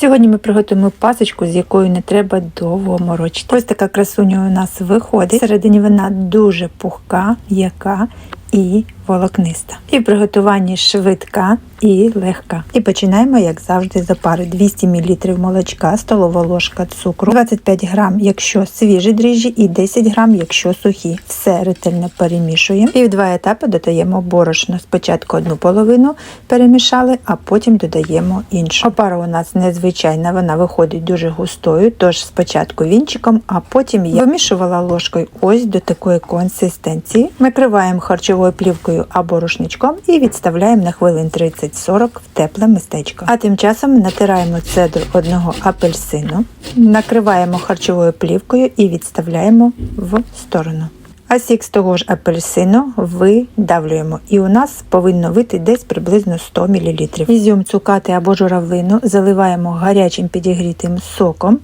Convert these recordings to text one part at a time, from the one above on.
Сьогодні ми приготуємо пасочку, з якою не треба довго морочити. Ось така красуня у нас виходить. Всередині вона дуже пухка, м'яка і волокниста. І приготування швидка і легка. І починаємо, як завжди, з опари 200 мл молочка, столова ложка цукру, 25 грам, якщо свіжі дріжджі, і 10 грам, якщо сухі. Все ретельно перемішуємо. І в два етапи додаємо борошно. Спочатку одну половину перемішали, а потім додаємо іншу. Опара у нас незвичайна, вона виходить дуже густою, тож спочатку вінчиком, а потім я вимішувала ложкою ось до такої консистенції. Накриваємо харчовою плівкою або рушничком і відставляємо на хвилин 30-40 в тепле містечко. А тим часом натираємо цедру одного апельсину, накриваємо харчовою плівкою і відставляємо в сторону. А сік з того ж апельсину видавлюємо. І у нас повинно вийти десь приблизно 100 мл. Ізюм, цукати або журавлину заливаємо гарячим підігрітим соком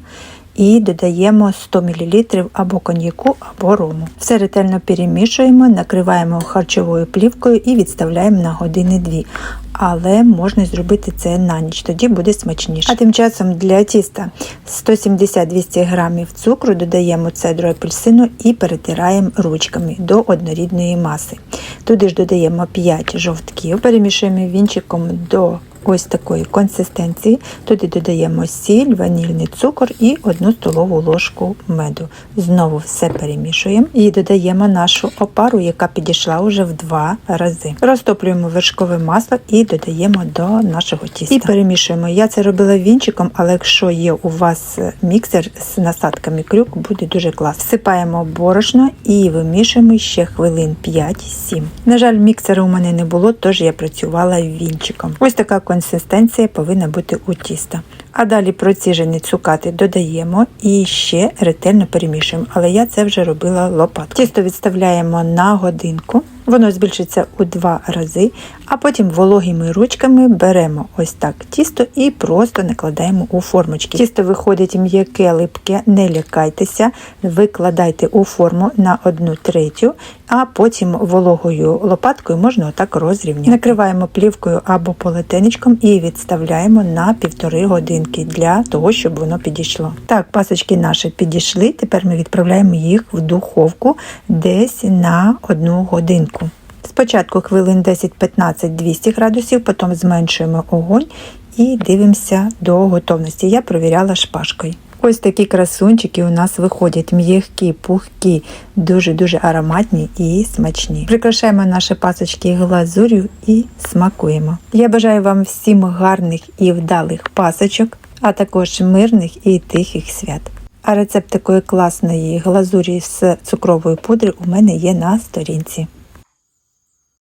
і додаємо 100 мл або коньяку, або рому. Все ретельно перемішуємо, накриваємо харчовою плівкою і відставляємо на години дві. Але можна зробити це на ніч, тоді буде смачніше. А тим часом для тіста 170-200 г цукру додаємо цедру апельсину і перетираємо ручками до однорідної маси. Туди ж додаємо 5 жовтків, перемішуємо вінчиком до ось такої консистенції. Туди додаємо сіль, ванільний цукор і одну столову ложку меду. Знову все перемішуємо і додаємо нашу опару, яка підійшла вже в два рази. Розтоплюємо вершкове масло і додаємо до нашого тіста. І перемішуємо. Я це робила вінчиком, але якщо є у вас міксер з насадками крюк, буде дуже класно. Всипаємо борошно і вимішуємо ще хвилин 5-7. На жаль, міксера у мене не було, тож я працювала вінчиком. Ось така консистенція повинна бути у тіста. А далі проціжені цукати додаємо і ще ретельно перемішуємо. Але я це вже робила лопаткою. Тісто відставляємо на годинку. Воно збільшиться у два рази, а потім вологими ручками беремо ось так тісто і просто накладаємо у формочки. Тісто виходить м'яке, липке, не лякайтеся, викладайте у форму на одну третю, а потім вологою лопаткою можна отак розрівняти. Накриваємо плівкою або полотенечком і відставляємо на півтори годинки для того, щоб воно підійшло. Так, пасочки наші підійшли. Тепер ми відправляємо їх в духовку десь на одну годинку. Спочатку хвилин 10-15 200 градусів, потім зменшуємо огонь і дивимося до готовності. Я провіряла шпажкою. Ось такі красунчики у нас виходять м'які, пухкі, дуже-дуже ароматні і смачні. Прикрашаємо наші пасочки глазур'ю і смакуємо. Я бажаю вам всім гарних і вдалих пасочок, а також мирних і тихих свят. А рецепт такої класної глазурі з цукрової пудри у мене є на сторінці.